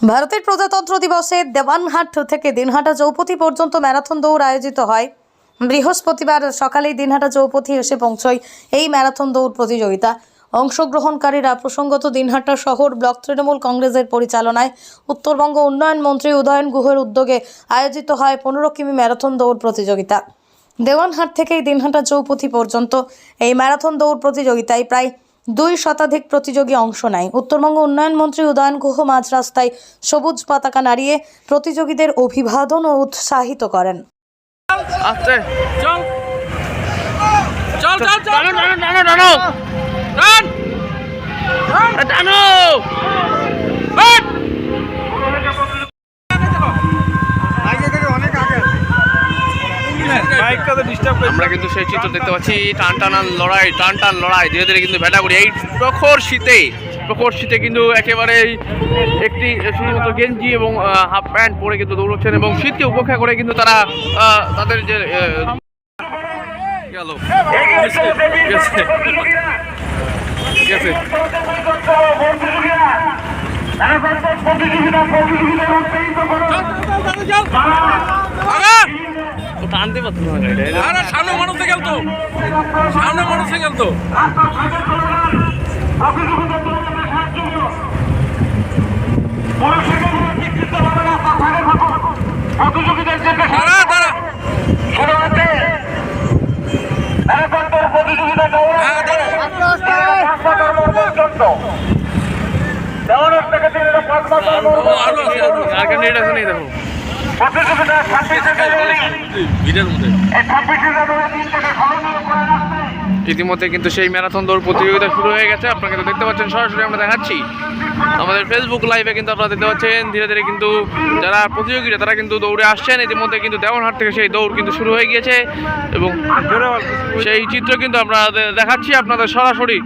ভারতের প্রজাতন্ত্র দিবসে দেওয়ানহাট থেকে দিনহাটা চৌপতি পর্যন্ত ম্যারাথন দৌড় আয়োজিত হয়। বৃহস্পতিবার সকালেই দিনহাটা চৌপতি এসে পৌঁছয় এই ম্যারাথন দৌড় প্রতিযোগিতা। অংশগ্রহণকারীরা প্রসঙ্গত দিনহাটা শহর ব্লক তৃণমূল কংগ্রেসের পরিচালনায় উত্তরবঙ্গ উন্নয়ন মন্ত্রী উদয়ন গুহের উদ্যোগে আয়োজিত হয় পনেরো কিমি ম্যারাথন দৌড় প্রতিযোগিতা। দেওয়ানহাট থেকেই দিনহাটা চৌপথি পর্যন্ত এই ম্যারাথন দৌড় প্রতিযোগিতায় প্রায় দুই শতাধিক প্রতিযোগী অংশ নেয়। উত্তরবঙ্গ উন্নয়ন মন্ত্রী উদয়ন গুহ মাঝ রাস্তায় সবুজ পতাকা নাড়িয়ে প্রতিযোগীদের অভিবাদন ও উৎসাহিত করেন। চল। চল চল আমরা কিন্তু সেই চিত্র দেখতে পাচ্ছি, টান লড়াই, টান টান লড়াই। ধীরে ধীরে কিন্তু ভেটা করি এই প্রখর শীতে প্রখর শীতে কিন্তু একেবারে একটি শুধুমাত্র গেঞ্জি এবং হাফ প্যান্ট পরে কিন্তু দৌড়চ্ছেন এবং শীতকে উপেক্ষা করে কিন্তু তারা তাদের যে গেল গেছে গেছে আগা ও টানতে পারতো না। সামনে মানুষ গেল তো সামনে মানুষ গেল তো দাঁড়া দাঁড়া দাঁড়া ও, আরও নেই ইতিমধ্যে কিন্তু সেই ম্যারাথন দৌড় প্রতিযোগিতা শুরু হয়ে গেছে। আপনারা কিন্তু দেখতে পাচ্ছেন, সরাসরি আমরা দেখাচ্ছি। আমাদের ফেসবুক লাইভে কিন্তু আপনারা দেখতে পাচ্ছেন, ধীরে ধীরে কিন্তু যারা প্রতিযোগীরা তারা কিন্তু দৌড়ে আসছেন। ইতিমধ্যে কিন্তু দেওয়ানহাট থেকে সেই দৌড় কিন্তু শুরু হয়ে গিয়েছে এবং সেই চিত্র কিন্তু আমরা দেখাচ্ছি আপনাদের সরাসরি।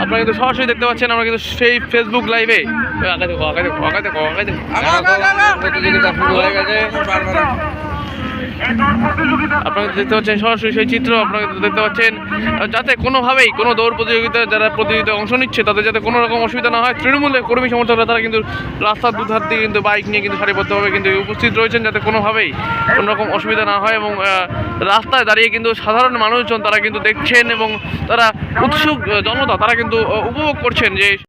আপনারা কিন্তু সরাসরি দেখতে পাচ্ছেন আমরা কিন্তু সেই ফেসবুক লাইভে আগাতে আগাতে আগাতে দেখো আগে দেখো আগে দেখো আগা আগা আগা প্রতিযোগিতা শুরু হয়ে গেছে আপনারা দেখতে পাচ্ছেন সরাসরি সেই চিত্র, আপনারা দেখতে পাচ্ছেন যাতে কোনোভাবেই কোনো দৌড় প্রতিযোগিতা যারা প্রতিযোগিতায় অংশ নিচ্ছে, তাদের যাতে কোনো রকম অসুবিধা না হয়। তৃণমূলের কর্মী সমর্থকরা, তারা কিন্তু রাস্তার দুধার দিয়ে কিন্তু বাইক নিয়ে কিন্তু সারিবদ্ধভাবে কিন্তু উপস্থিত রয়েছেন, যাতে কোনোভাবেই কোনো রকম অসুবিধা না হয় এবং রাস্তায় দাঁড়িয়ে কিন্তু সাধারণ মানুষজন তারা কিন্তু দেখছেন এবং তারা উৎসুক জনতা তারা কিন্তু উপভোগ করছেন যে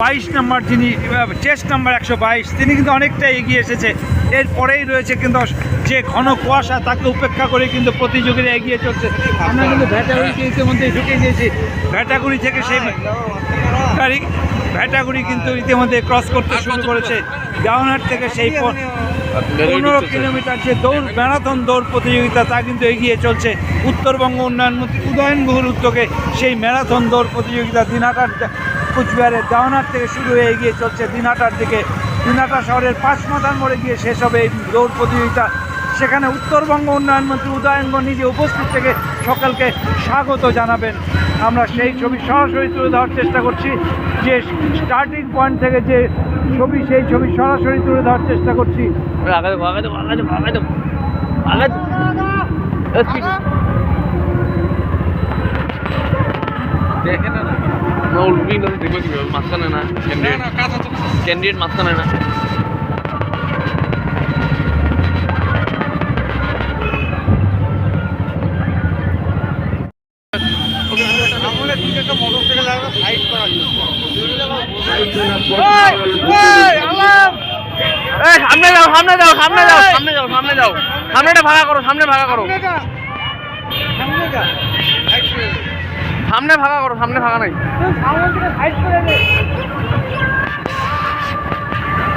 বাইশ নম্বর যিনি চেস্ট নাম্বার একশো বাইশ তিনি কিন্তু অনেকটা এগিয়ে এসেছে। এরপরেই রয়েছে কিন্তু যে ঘন কুয়াশা তাকে উপেক্ষা করে কিন্তু প্রতিযোগীরা এগিয়ে চলছে। আমরা কিন্তু ভ্যাটাগুড়িকে ইতিমধ্যে ঢুকে গিয়েছি। ভ্যাটাগুড়ি থেকে সেই গাড়ি ভ্যাটাগুড়ি কিন্তু ইতিমধ্যে ক্রস করতে শুরু করেছে। জাউনহাট থেকে সেই পনেরো কিলোমিটার যে দৌড় ম্যারাথন দৌড় প্রতিযোগিতা তা কিন্তু এগিয়ে চলছে। উত্তরবঙ্গ উন্নয়ন মন্ত্রী উদয়ন গুহর উদ্যোগে সেই ম্যারাথন দৌড় প্রতিযোগিতা দিনহাটার কুচবিহারের দেওয়ানার থেকে শুরু হয়ে এগিয়ে চলছে দিনহাটার দিকে। দিনহাটা শহরের পাঁচ মাথার মোড়ে গিয়ে শেষ হবে এই দৌড় প্রতিযোগিতা। সেখানে উত্তরবঙ্গ উন্নয়ন মন্ত্রী উদয়নগ নিজে উপস্থিত থেকে সকলকে স্বাগত জানাবেন। আমরা সেই ছবি সরাসরি তুলে দেওয়ার চেষ্টা করছি। যে স্টার্টিং পয়েন্ট থেকে যে ছবি সেই ছবি সরাসরি তুলে দেওয়ার চেষ্টা করছি। না উল্টি না দেখবে কীভাবে মাঝখানে না। ক্যান্ডিডেট ক্যান্ডিডেট মাঝখানে না সামনে যাও সামনে যাও সামনে যাও সামনে যাও সামনে যাও সামনেটা ভাগা করো সামনে ভাগা করো। সামনে ভাগা করো সামনে ভাগা নাই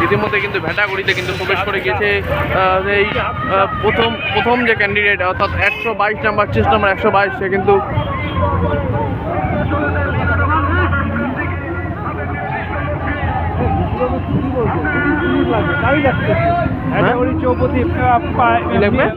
ইতিমধ্যে কিন্তু ভেটাগুড়িতে কিন্তু প্রবেশ করে গিয়েছে এই প্রথম প্রথম যে ক্যান্ডিডেট অর্থাৎ একশো বাইশ নাম্বার চেস্ট নাম্বার একশো বাইশ সে কিন্তু চৌপতি কি লাগবে?